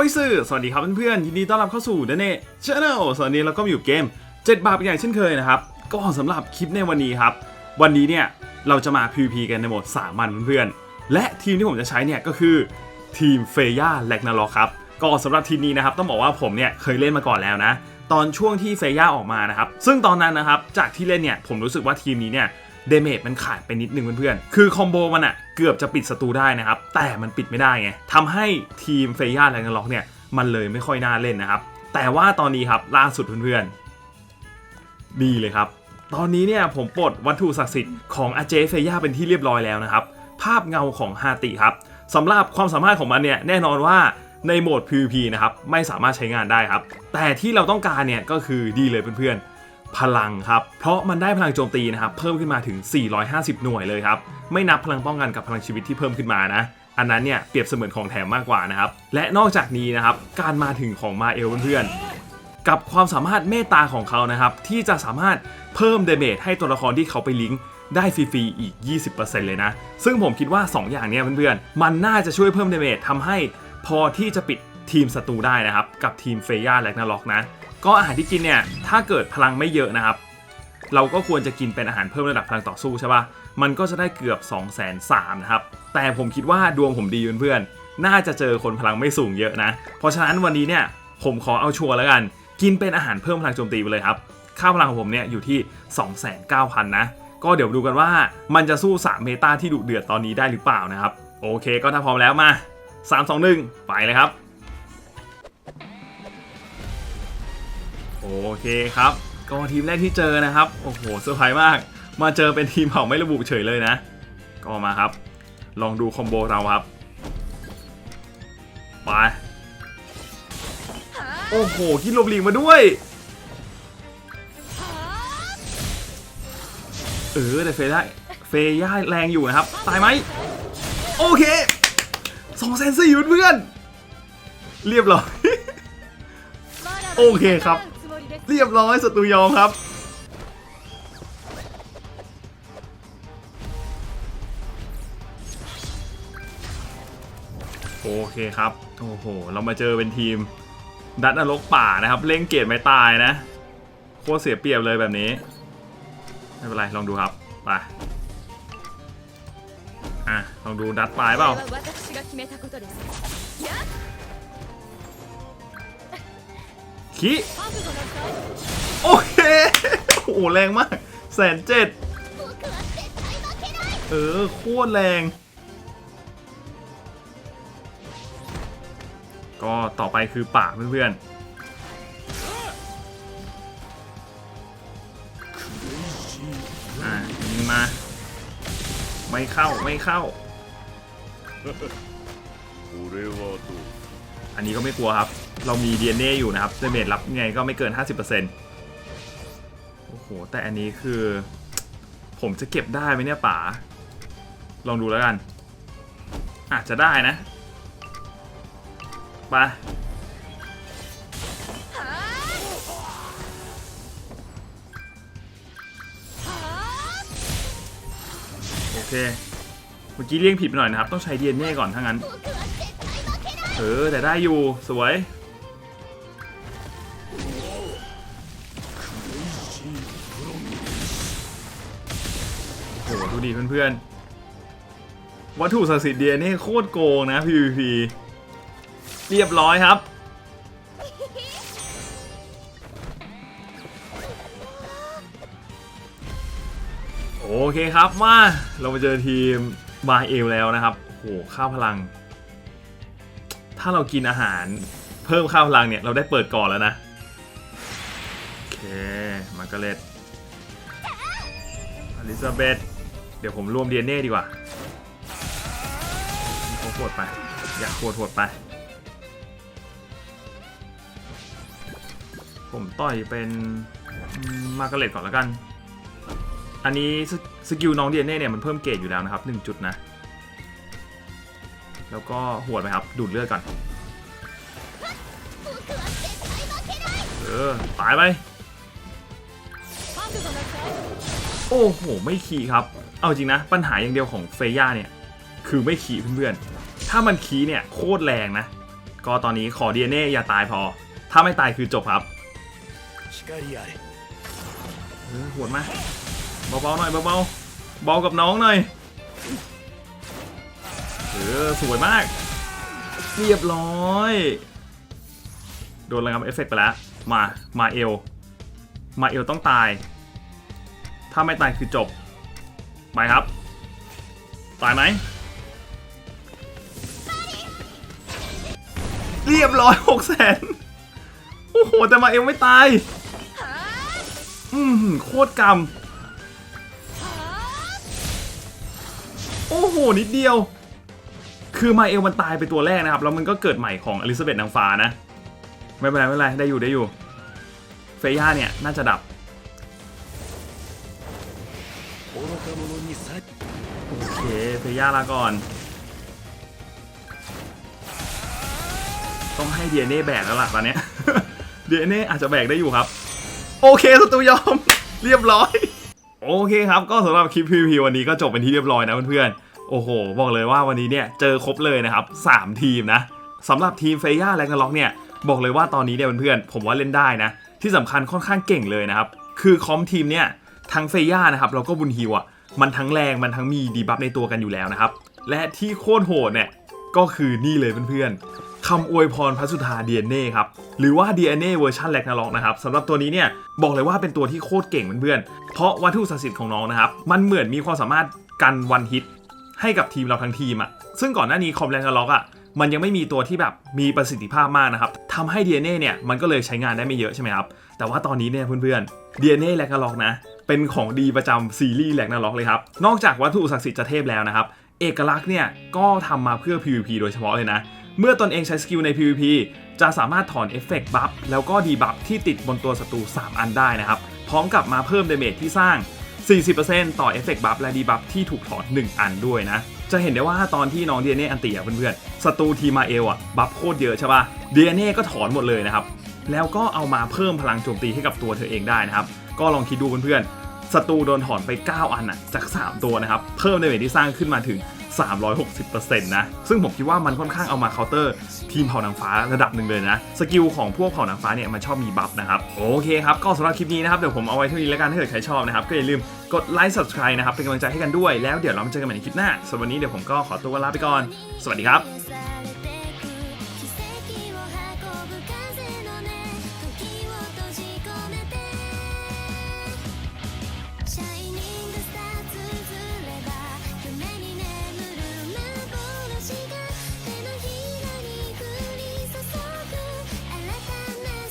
อ้ยสื่อสวัสดีครับเพื่อนๆยินดีต้อนรับเข้าสู่เดเน่ชาแนลสวัสดีเราก็มาอยู่เกม 7 บาทเป็นอย่างเช่นเคยนะครับก็สำหรับคลิปในวันนี้ครับ วันนี้เนี่ยเราจะมา PVP กันในโหมด3มันเพื่อนๆและทีมที่ผมจะใช้เนี่ยก็คือทีมเฟย่าแลกนาล็อกครับก็สำหรับทีมนี้นะครับต้องบอกว่าผมเนี่ยเคยเล่นมาก่อนแล้วนะ ตอนช่วงที่เฟย่าออกมานะครับซึ่งตอนนั้นนะครับจากที่เล่นเนี่ยผมรู้สึกว่าทีมนี้เนี่ย เดเมจมันขาดไปนิดนึงเพื่อนๆ คือคอมโบมันอะเกือบจะปิดศัตรูได้นะครับ แต่มันปิดไม่ได้ไงทำให้ทีมเฟย่าแลนล็อกเนี่ย มันเลยไม่ค่อยน่าเล่นนะครับ แต่ว่าตอนนี้ครับล่าสุดเพื่อนๆนี่เลยครับ ตอนนี้เนี่ยผมปลดวัตถุศักดิ์สิทธิ์ของอาเจเฟย่าเป็นที่เรียบร้อยแล้วนะครับ ภาพเงาของฮาติครับสำหรับความสามารถของมันเนี่ยแน่นอนว่าในโหมด PVP นะครับไม่สามารถใช้งานได้ครับ แต่ที่เราต้องการเนี่ยก็คือดีเลยเพื่อนๆ พลังครับ เพราะมันได้พลังโจมตีนะครับ เพิ่มขึ้นมาถึง 450 หน่วยเลยครับ ไม่นับพลังป้องกันกับพลังชีวิตที่เพิ่มขึ้นมานะ อันนั้นเนี่ยเปรียบเสมือนของแถมมากกว่านะครับ และนอกจากนี้นะครับ การมาถึงของมาเอลเพื่อนๆ กับความสามารถเมตตาของเขานะครับ ที่จะสามารถเพิ่มเดเมจให้ตัวละครที่เขาไปลิงก์ได้ฟรีๆอีก 20%เลยนะ ซึ่งผมคิดว่า 2 อย่างนี้เพื่อนๆ มันน่าจะช่วยเพิ่มเดเมจทำให้พอที่จะปิดทีมศัตรูได้นะครับ กับทีมเฟย่าแลกนาล็อกนะ ก็อาหารที่กินเนี่ยถ้าเกิดพลังไม่เยอะนะครับ เราก็ควรจะกินเป็นอาหารเพิ่มระดับพลังต่อสู้ใช่ปะมันก็จะได้เกือบ2 3 0 0 0นะครับ แต่ผมคิดว่าดวงผมดีเพื่อนๆน่าจะเจอคนพลังไม่สูงเยอะนะ เพราะฉะนั้นวันนี้เนี่ยผมขอเอาชัวร์แล้วกัน กินเป็นอาหารเพิ่มพลังโจมตีไปเลยครับ ค่าพลังของผมเนี่ยอยู่ที่ 29,000 นะ ก็เดี๋ยวดูกันว่ามันจะสู้ 3 เมตาที่ดุเดือดตอนนี้ได้หรือเปล่านะครับ โอเค ก็ถ้าพร้อมแล้วมา 3 2 1 ไปเลยครับ โอเคครับ ก็ทีมแรกที่เจอนะครับ โอ้โหเซอร์ไพรส์มาก มาเจอเป็นทีมเผ่าไม่ระบุเฉยเลยนะ ก็มาครับ ลองดูคอมโบเราครับ ไป โอ้โห คิดลบหลีกมาด้วย เออแต่เฟย่าเฟย่าแรงอยู่นะครับ ตายไหม โอเคสองแสนสี่เพื่อน เรียบร้อย โอเคครับ เรียบร้อยศัตรูยอมครับ โอเคครับ โอ้โห เรามาเจอเป็นทีม ดัดนรกป่านะครับ เล่งเกตไม่ตายนะ โคตรเสียเปรียบเลยแบบนี้ ไม่เป็นไร ลองดูครับ ไป อะ ลองดูดัดตายเปล่า คิโอเค โอ้โหแรงมากแสนเจ็ดเออ โคตรแรง ก็ต่อไปคือป่าเพื่อนๆอะยิมา ไม่เข้าไม่เข้า อันนี้ก็ไม่กลัวครับ เรามี DNA อยู่นะครับเดเมจรับไงก็ไม่เกิน 50%โอ้โห แต่อันนี้คือ ผมจะเก็บได้ไหมเนี่ยป๋า ลองดูแล้วกัน อาจจะได้นะไปโอเค เมื่อกี้เลี่ยงผิดไปหน่อยนะครับ ต้องใช้ DNA ก่อนถ้างั้น เออ แต่ได้อยู่ สวย โอ้โห ดูดีเพื่อนๆ วัตถุศักดิ์สิทธิ์เดียนี่โคตรโกงนะ PVP เรียบร้อยครับ โอเคครับมาเรามาเจอทีมบาเอลแล้วนะครับโอ้โหค่าพลังาเรากินอาหารเพิ่มค่าพลังเนี่ย เราได้เปิดก่อนแล้วนะ โอเคมาร์กาเร็ตอลิซาเบธเดี๋ยวผมรวม DNA ดีกว่าเขากดไป อยากโหดโหดไป ผมต่อยเป็นมาร์กาเร็ตก่อนแล้วกัน อันนี้สสกิลน้องเดีเน่เนี่ยมันเพิ่มเกรดอยู่แล้วนะครับ1จุดนะ แล้วก็หวดไปครับ ดูดเลือดก่อน เออ ตายไป โอ้โห ไม่ขี่ครับ เอาจริงนะ ปัญหาอย่างเดียวของเฟย่าเนี่ย คือไม่ขี่เพื่อนๆ ถ้ามันขี่เนี่ย โคตรแรงนะ ก็ตอนนี้ขอดีเน่อย่าตายพอ ถ้าไม่ตายคือจบครับหวดมา เบาๆหน่อยเบาๆเบากับน้องหน่อย เออ สวยมาก เรียบร้อย โดนระงับเอฟเฟกต์ไปแล้ว มา มาเอล มาเอลต้องตาย ถ้าไม่ตายคือจบ ไปครับ ตายไหม เรียบร้อยหกแสนโอ้โห แต่มาเอลไม่ตาย อืมโคตรกรรมโอ้โห นิดเดียว คือมาเอลมันตายไปตัวแรกนะครับ แล้วมันก็เกิดใหม่ของอลิซาเบธนางฟ้านะ ไม่เป็นไรไม่เป็นไรได้อยู่ได้อยู่ เฟย่าเนี่ยน่าจะดับ โอเค เฟย่าละก่อน ต้องให้เดียเน่แบกแล้วล่ะตอนนี้เดียเน่อาจจะแบกได้อยู่ครับ โอเคสตูยอม เรียบร้อย โอเคครับ ก็สำหรับคลิปพีพีวันนี้ก็จบเป็นที่เรียบร้อยนะเพื่อนๆ โอ้โห บอกเลยว่าวันนี้เนี่ยเจอครบเลยนะครับ 3 ทีมนะสำหรับทีมเฟย่าและกันล็อกเนี่ยบอกเลยว่าตอนนี้เนี่ยเพื่อนๆผมว่าเล่นได้นะ ที่สำคัญค่อนข้างเก่งเลยนะครับ คือคอมทีมเนี่ยทั้งเฟย่านะครับแล้วก็บุญฮิวอะมันทั้งแรงมันทั้งมีดีบัฟในตัวกันอยู่แล้วนะครับ และที่โคตรโหดเนี่ยก็คือนี่เลยเพื่อนๆคำอวยพรพระสุธาเดียเน่ครับหรือว่า DNA เวอร์ชันแลกนาล็อกนะครับสำหรับตัวนี้เนี่ยบอกเลยว่าเป็นตัวที่โคตรเก่งเพื่อนๆเพราะวัตถุศักดิ์สิทธิ์ของน้องนะครับมันเหมือนมีความสามารถกันวันฮิต ให้กับทีมเราทั้งทีมอะซึ่งก่อนหน้านี้คอมแลนด์ล็อกอะมันยังไม่มีตัวที่แบบมีประสิทธิภาพมากนะครับทำให้ DNA เนี่ยมันก็เลยใช้งานได้ไม่เยอะใช่ไหมครับ แต่ว่าตอนนี้เนี่ยเพื่อนๆ DNA แลกนาล็อกนะ เป็นของดีประจำซีรีส์แลกนาล็อกเลยครับ นอกจากวัตถุศักดิ์สิทธิ์จะเทพแล้วนะครับ เอกลักษณ์เนี่ยก็ทำมาเพื่อ PVP โดยเฉพาะเลยนะ เมื่อตนเองใช้สกิลใน PVP จะสามารถถอนเอฟเฟกต์บัฟแล้วก็ดีบัฟที่ติดบนตัวศัตรู3 อันได้นะครับ พร้อมกับมาเพิ่มเดเมจที่สร้าง 40%ต่อเอฟเฟกต์บัฟและดีบัฟที่ถูกถอน1อันด้วยนะ จะเห็นได้ว่าตอนที่น้อง DNA อันตีอะเพื่อนๆศัตรูทีมาเอลอะบัฟโคตรเยอะใช่ป่ะ DNA ก็ถอนหมดเลยนะครับ แล้วก็เอามาเพิ่มพลังโจมตีให้กับตัวเธอเองได้นะครับ ก็ลองคิดดูเพื่อนๆศัตรูโดนถอนไป 9 อันอะจาก 3 ตัวนะครับ เพิ่มในเวทที่สร้างขึ้นมาถึง 360%นะ ซึ่งผมคิดว่ามันค่อนข้างเอามาเคาน์เตอร์ ทีมเผ่านางฟ้าระดับหนึ่งเลยนะ สกิลของพวกเผ่านางฟ้าเนี่ยมันชอบมีบัฟนะครับ โอเคครับ ก็สำหรับคลิปนี้นะครับ เดี๋ยวผมเอาไว้เท่านี้แล้วกัน ถ้าเกิดใครชอบนะครับ ก็อย่าลืมกดไลค์ subscribe นะครับ เป็นกำลังใจให้กันด้วย แล้วเดี๋ยวเรามาเจอกันใหม่ในคลิปหน้าสำหรับวันนี้เดี๋ยวผมก็ขอตัวลาไปก่อน สวัสดีครับ